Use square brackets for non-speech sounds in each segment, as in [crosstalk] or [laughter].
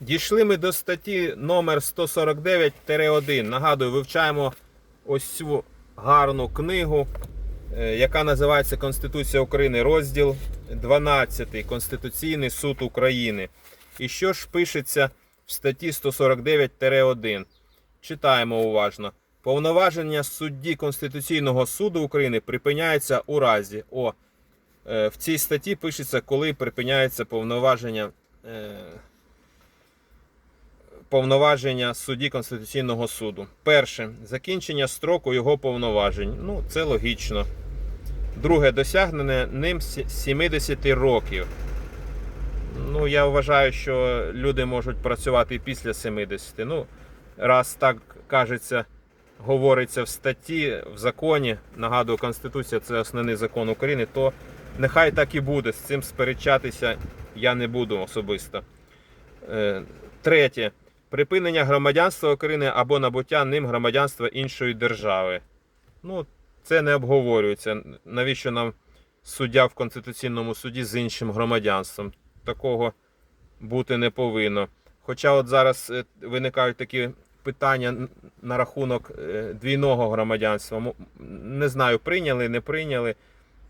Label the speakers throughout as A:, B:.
A: Дійшли ми до статті номер 149-1. Нагадую, вивчаємо ось цю гарну книгу, е, яка називається Конституція України, розділ 12. Конституційний суд України. І що ж пишеться в статті 149-1? Читаємо уважно. Повноваження судді Конституційного суду України припиняється у разі. О, е, в цій статті пишеться, коли припиняється повноваження. Повноваження судді Конституційного суду. Перше закінчення строку його повноважень. Ну, це логічно. Друге досягнення ним сі- 70 років. Ну, я вважаю, що люди можуть працювати і після 70. Ну, раз так кажеться, говориться в статті, в законі, нагадую, Конституція це основний закон України, то нехай так і буде. З цим сперечатися я не буду особисто. Е, Третє. Припинення громадянства України або набуття ним громадянства іншої держави. Ну, це не обговорюється. Навіщо нам суддя в Конституційному суді з іншим громадянством? Такого бути не повинно. Хоча от зараз е, виникають такі питання на рахунок е, двійного громадянства. Не знаю, прийняли, не прийняли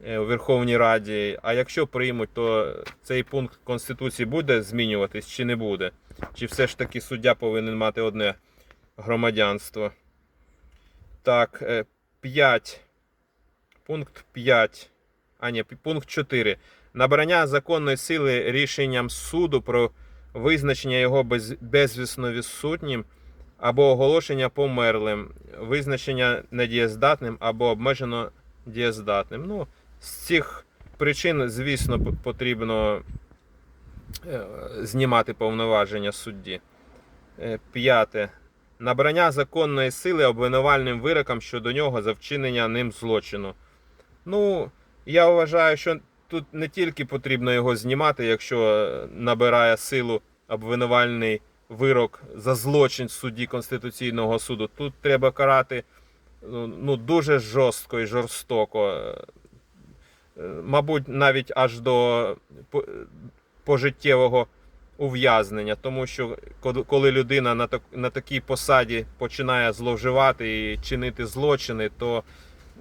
A: у Верховній Раді. А якщо приймуть, то цей пункт Конституції буде змінюватись чи не буде? Чи все ж таки суддя повинен мати одне громадянство? Так, 5. Пункт 5. А, ні, пункт 4. Набрання законної сили рішенням суду про визначення його без, безвісно відсутнім або оголошення померлим, визначення недієздатним або обмежено дієздатним. Ну, з цих причин, звісно, потрібно е, знімати повноваження судді. Е, П'яте. Набрання законної сили обвинувальним вироком щодо нього за вчинення ним злочину. Ну, я вважаю, що тут не тільки потрібно його знімати, якщо е, набирає силу обвинувальний вирок за злочин судді Конституційного суду. Тут треба карати ну, ну, дуже жорстко і жорстоко. Е, е, Мабуть, навіть аж до пожиттєвого ув'язнення, тому що коли- людина на, на такій посаді починає зловживати і чинити злочини, то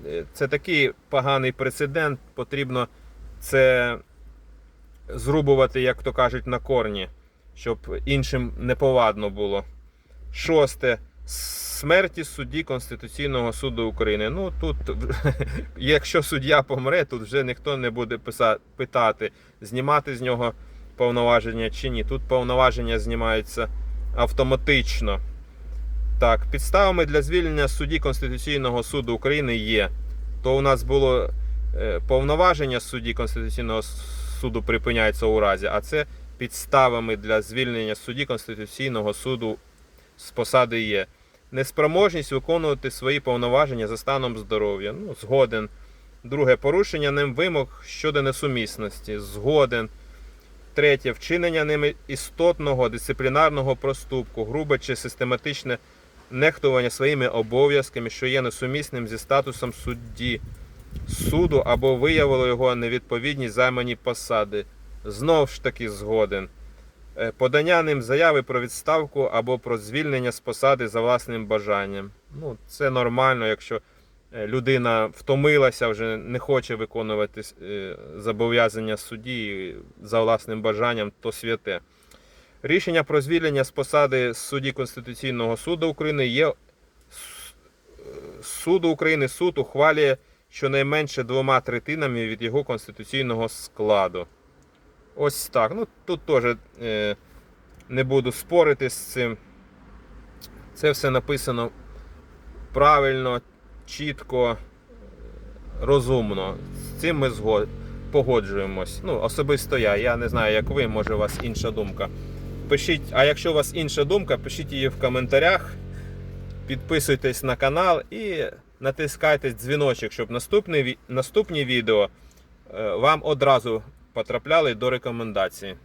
A: е, це такий поганий прецедент. Потрібно це зрубувати, як то кажуть, на корні, щоб іншим неповадно було. Шосте. Смерті судді Конституційного суду України. Ну тут, [laughs] якщо суддя помре, тут вже ніхто не буде писа- питати, знімати з нього повноваження чи ні. Тут повноваження знімаються автоматично. Так, підставами для звільнення судді Конституційного суду України є. То у нас було е, повноваження судді Конституційного суду припиняється у разі, а це підставами для звільнення судді Конституційного суду з посади є. Неспроможність виконувати свої повноваження за станом здоров'я. Ну, згоден. Друге, порушення ним вимог щодо несумісності. Згоден. Третє. Вчинення ними істотного дисциплінарного проступку, грубе чи систематичне нехтування своїми обов'язками, що є несумісним зі статусом судді суду або виявило його невідповідність займані посади. Знов ж таки згоден. Е, Подання ним заяви про відставку або про звільнення з посади за власним бажанням. Ну, це нормально, якщо е, людина втомилася, вже не хоче виконувати е, зобов'язання судді за власним бажанням, то святе. Рішення про звільнення з посади судді Конституційного суду України є суду України суд ухвалює щонайменше двома третинами від його конституційного складу. Ось так. Ну тут теж е, не буду спорити з цим. Це все написано правильно, чітко, розумно. З цим ми погоджуємось. Ну, особисто я. Я не знаю, як ви, може у вас інша думка. Пишіть, а якщо у вас інша думка, пишіть її в коментарях. Підписуйтесь на канал і натискайте дзвіночок, щоб наступні, наступні відео е, вам одразу потрапляли до рекомендації.